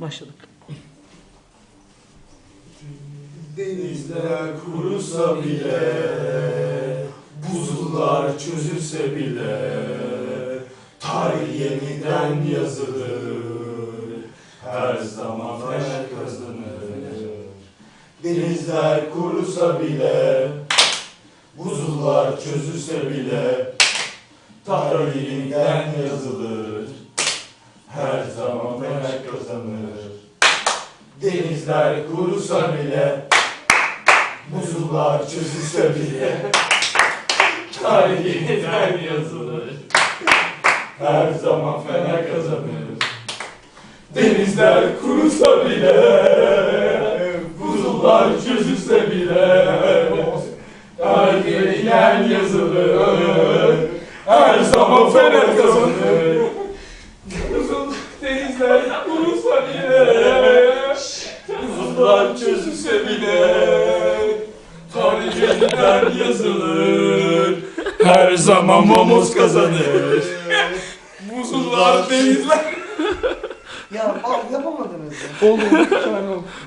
Başladık. Denizler kurusa bile Buzullar çözülse bile Tarih yeniden yazılır. Her zaman fener kazanır. Denizler kurusa bile Buzullar çözülse bile Tarih yeniden yazılır. Her zaman fener Denizler kurusa bile Buzullar çözülse bile Tarih yeniden yazılır. Her zaman fener kazanır. Denizler kurusa bile Buzullar çözülse bile Tarih yeniden yazılır. Her zaman fener kazanır. Denizler kurusa bile Buzullar çözülse bile Tarih yeniden yazılır Her zaman Momos kazanır Buzullar denizler Ya al yapamadınız ya. Oldu.